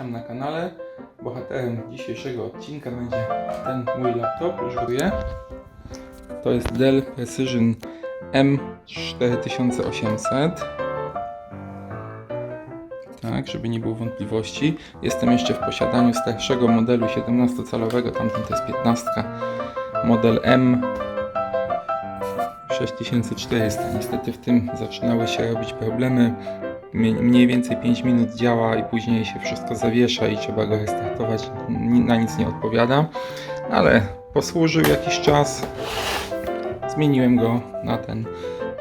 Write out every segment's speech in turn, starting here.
witam na kanale. Bohaterem dzisiejszego odcinka będzie ten mój laptop, już gotuję. To jest Dell Precision M4800. Tak, żeby nie było wątpliwości. Jestem jeszcze w posiadaniu starszego modelu 17-calowego, tamten to jest 15. Model M 6400. Niestety w tym zaczynały się robić problemy. Mniej więcej 5 minut działa i później się wszystko zawiesza i trzeba go restartować. Na nic nie odpowiada, ale posłużył jakiś czas. Zmieniłem go na ten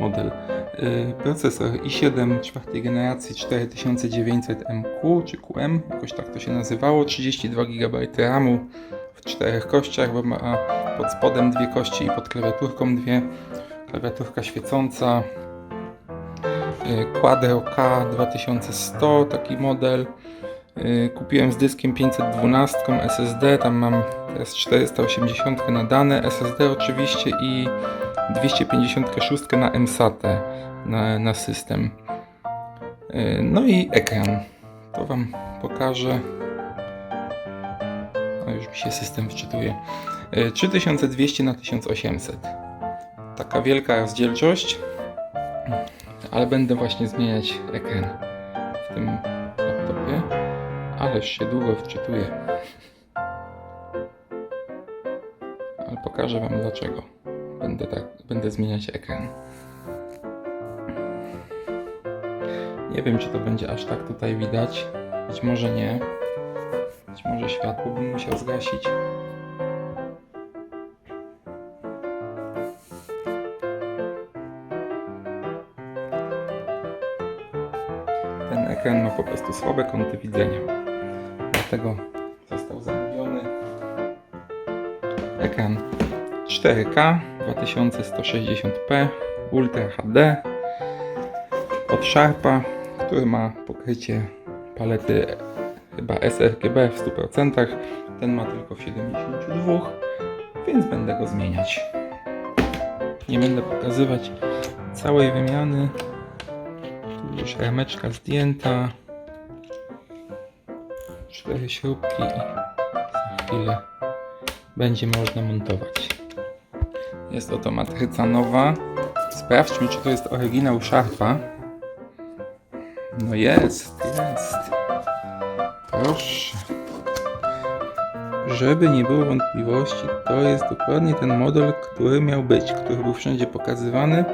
model. Yy, Procesor i7 czwartej generacji 4900MQ czy QM, jakoś tak to się nazywało. 32 GB RAMu w czterech kościach, bo ma pod spodem dwie kości i pod klawiaturką dwie. Klawiaturka świecąca. Y, Quadro K2100, taki model. Y, Kupiłem z dyskiem 512 SSD, tam mam teraz 480 na dane SSD oczywiście i 256 na MSAT na, na system. Y, No i ekran. To Wam pokażę. O, już mi się system wczytuje. Y, 3200 na 1800 taka wielka rozdzielczość, ale będę właśnie zmieniać ekran w tym laptopie, ależ się długo wczytuję. Ale pokażę Wam dlaczego będę, tak, będę zmieniać ekran. Nie wiem, czy to będzie aż tak tutaj widać. Być może nie. Być może światło bym musiał zgasić. Ten ekran ma po prostu słabe kąty widzenia. Dlatego został zamówiony ekran 4K 2160p Ultra HD od Sharpa, który ma pokrycie palety chyba sRGB w 100%. Ten ma tylko w 72%, więc będę go zmieniać. Nie będę pokazywać całej wymiany. Już rameczka zdjęta. Cztery śrubki i za chwilę będzie można montować. Jest oto matryca nowa. Sprawdźmy, czy to jest oryginał Sharpa. No jest, jest. Proszę. Żeby nie było wątpliwości, to jest dokładnie ten model, który miał być, który był wszędzie pokazywany.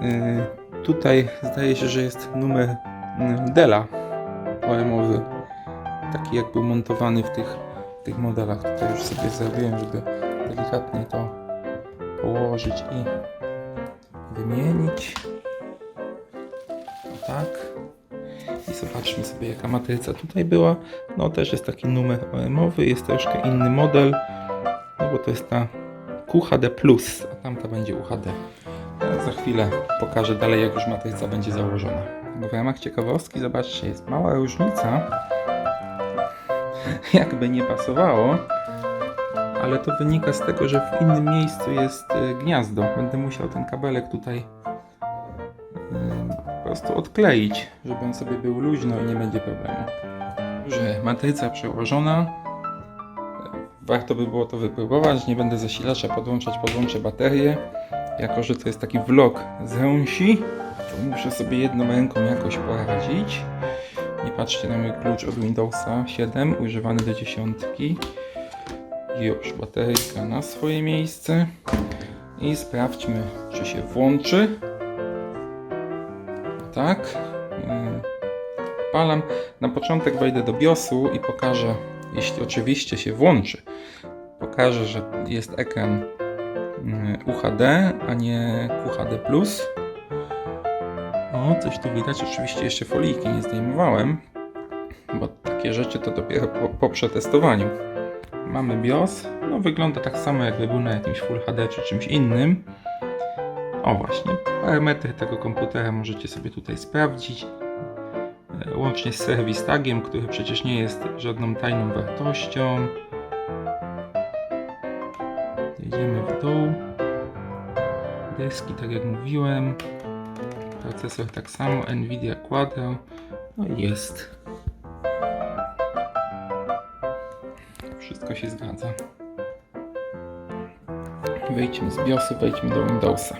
Yy, tutaj zdaje się, że jest numer yy, Dela OM-owy. Taki jak był montowany w tych, w tych modelach. Tutaj już sobie zrobiłem, żeby delikatnie to położyć i wymienić. O tak. I zobaczmy sobie jaka matryca tutaj była. No też jest taki numer OM-owy, jest troszkę inny model. No bo to jest ta QHD+, a tamta będzie UHD. Za chwilę pokażę dalej jak już matryca będzie założona. W ramach ciekawostki zobaczcie, jest mała różnica. Jakby nie pasowało, ale to wynika z tego, że w innym miejscu jest y, gniazdo. Będę musiał ten kabelek tutaj y, po prostu odkleić, żeby on sobie był luźno i nie będzie problemu. Że matryca przełożona. Warto by było to wypróbować. Nie będę zasilacza podłączać, podłączę baterię. Jako, że to jest taki vlog z ręsi, to muszę sobie jedną ręką jakoś poradzić. Nie patrzcie na mój klucz od Windowsa 7, używany do dziesiątki. Już bateryjka na swoje miejsce. I sprawdźmy, czy się włączy. Tak. Yy, Palam. Na początek wejdę do BIOSu i pokażę, jeśli oczywiście się włączy, pokażę, że jest ekran UHD, a nie QHD+. O, coś tu widać. Oczywiście jeszcze folijki nie zdejmowałem, bo takie rzeczy to dopiero po, po przetestowaniu. Mamy BIOS. No wygląda tak samo jakby był na jakimś Full HD czy czymś innym. O właśnie, parametry tego komputera możecie sobie tutaj sprawdzić. E, Łącznie z serwis tagiem, który przecież nie jest żadną tajną wartością. Jedziemy w dół. Deski, tak jak mówiłem. Procesor tak samo, Nvidia Quadro. No i jest. wszystko się zgadza. Wejdźmy z BIOSu, wejdźmy do Windowsa.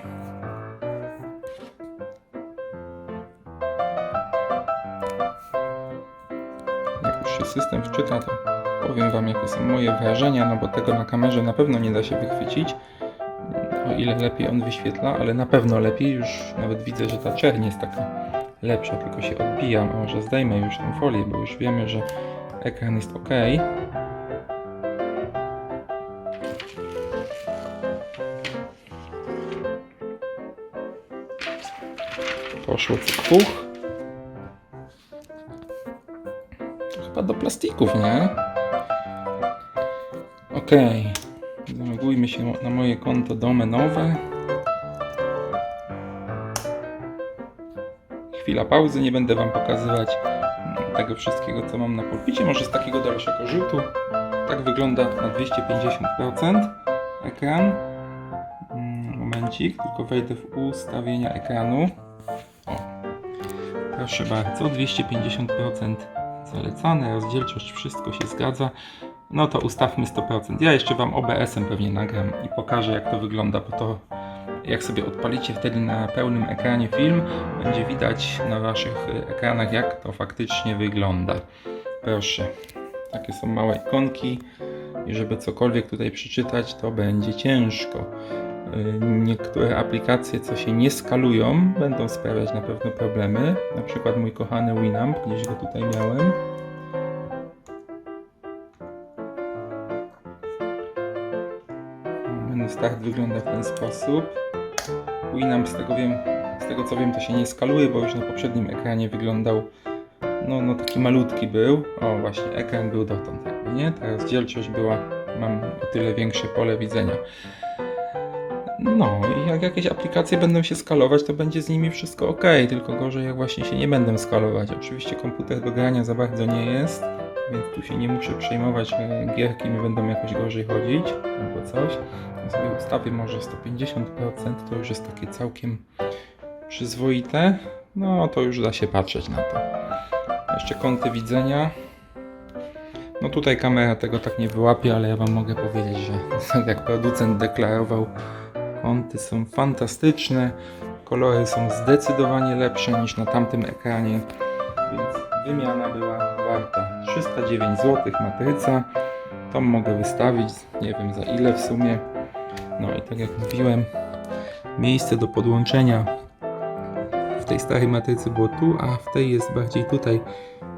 Jak już się system wczyta, to powiem Wam, jakie są moje wrażenia, no bo tego na kamerze na pewno nie da się wychwycić, o ile lepiej on wyświetla, ale na pewno lepiej, już nawet widzę, że ta czerń jest taka lepsza, tylko się odbija, może zdejmę już tę folię, bo już wiemy, że ekran jest ok. Poszło cykuch. Chyba do plastików, nie? Zalogujmy się na moje konto domenowe. Chwila pauzy, nie będę Wam pokazywać tego wszystkiego, co mam na pulpicie. Może z takiego dalszego rzutu. Tak wygląda na 250% ekran. Mm, Momencik, tylko wejdę w ustawienia ekranu. O, proszę bardzo, 250% zalecane, rozdzielczość, wszystko się zgadza. No to ustawmy 100%. Ja jeszcze Wam OBS-em pewnie nagram i pokażę jak to wygląda, bo to jak sobie odpalicie wtedy na pełnym ekranie film, będzie widać na Waszych ekranach jak to faktycznie wygląda. Proszę, takie są małe ikonki i żeby cokolwiek tutaj przeczytać, to będzie ciężko. Y, Niektóre aplikacje, co się nie skalują, będą sprawiać na pewno problemy. Na przykład mój kochany Winamp, gdzieś go tutaj miałem. Start wygląda w ten sposób. Winamp z tego, wiem, z tego co wiem to się nie skaluje, bo już na poprzednim ekranie wyglądał no, no taki malutki był. O właśnie, ekran był dotąd jakby, nie? Ta rozdzielczość była, mam o tyle większe pole widzenia. No i jak jakieś aplikacje będą się skalować, to będzie z nimi wszystko ok, tylko gorzej jak właśnie się nie będą skalować. Oczywiście komputer do grania za bardzo nie jest, więc tu się nie muszę przejmować, że gierki mi będą jakoś gorzej chodzić albo coś. Ja sobie ustawię może 150%, to już jest takie całkiem przyzwoite. No to już da się patrzeć na to. Jeszcze kąty widzenia. No tutaj kamera tego tak nie wyłapie, ale ja Wam mogę powiedzieć, że tak jak producent deklarował, kąty są fantastyczne, kolory są zdecydowanie lepsze niż na tamtym ekranie, więc wymiana była warta 309 zł matryca. To mogę wystawić, nie wiem za ile w sumie. No i tak jak mówiłem, miejsce do podłączenia w tej starej matrycy było tu, a w tej jest bardziej tutaj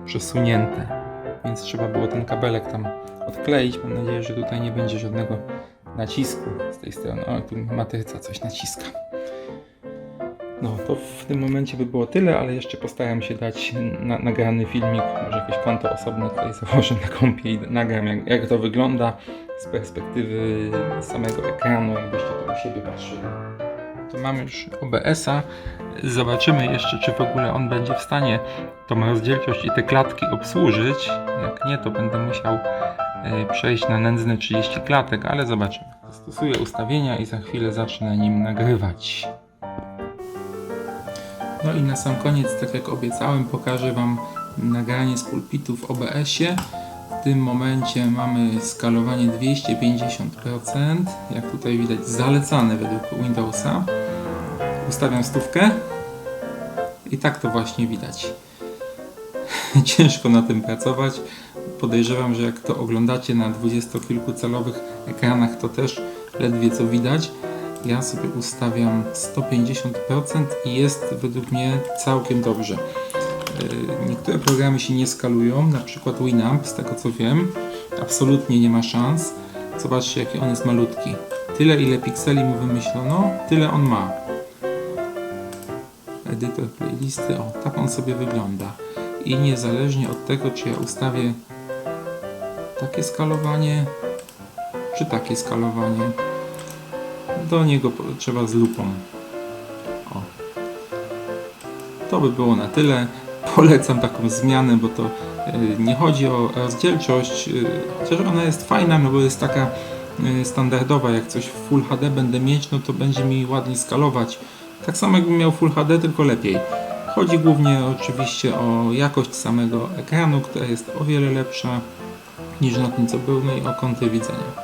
przesunięte. Więc trzeba było ten kabelek tam odkleić. Mam nadzieję, że tutaj nie będzie żadnego nacisku z tej strony. O, tu matryca coś naciska. No, to w tym momencie by było tyle, ale jeszcze postaram się dać na, nagrany filmik, może jakieś konto osobne tutaj założę na kompie i nagram jak, jak to wygląda z perspektywy samego ekranu, jakbyście tu u siebie patrzyli. To mamy już OBS-a. Zobaczymy jeszcze, czy w ogóle on będzie w stanie tą rozdzielczość i te klatki obsłużyć. Jak nie, to będę musiał e, przejść na nędzne 30 klatek, ale zobaczymy. Zastosuję ustawienia i za chwilę zacznę nim nagrywać. No i na sam koniec, tak jak obiecałem, pokażę Wam nagranie z pulpitu w OBS-ie. W tym momencie mamy skalowanie 250%, jak tutaj widać zalecane według Windowsa. Ustawiam stówkę i tak to właśnie widać. Ciężko na tym pracować. Podejrzewam, że jak to oglądacie na dwudziestokilkucalowych ekranach, to też ledwie co widać. Ja sobie ustawiam 150% i jest według mnie całkiem dobrze. Yy, Niektóre programy się nie skalują, na przykład Winamp, z tego co wiem, absolutnie nie ma szans. Zobaczcie, jaki on jest malutki. Tyle, ile pikseli mu wymyślono, tyle on ma. Edytor playlisty, o, tak on sobie wygląda. I niezależnie od tego, czy ja ustawię takie skalowanie, czy takie skalowanie, do niego trzeba z lupą. O. To by było na tyle. Polecam taką zmianę, bo to y, nie chodzi o rozdzielczość, y, chociaż ona jest fajna, no bo jest taka y, standardowa. Jak coś w Full HD będę mieć, no to będzie mi ładnie skalować. Tak samo jakbym miał Full HD, tylko lepiej. Chodzi głównie oczywiście o jakość samego ekranu, która jest o wiele lepsza. niż na tym co był, no i o kąty widzenia.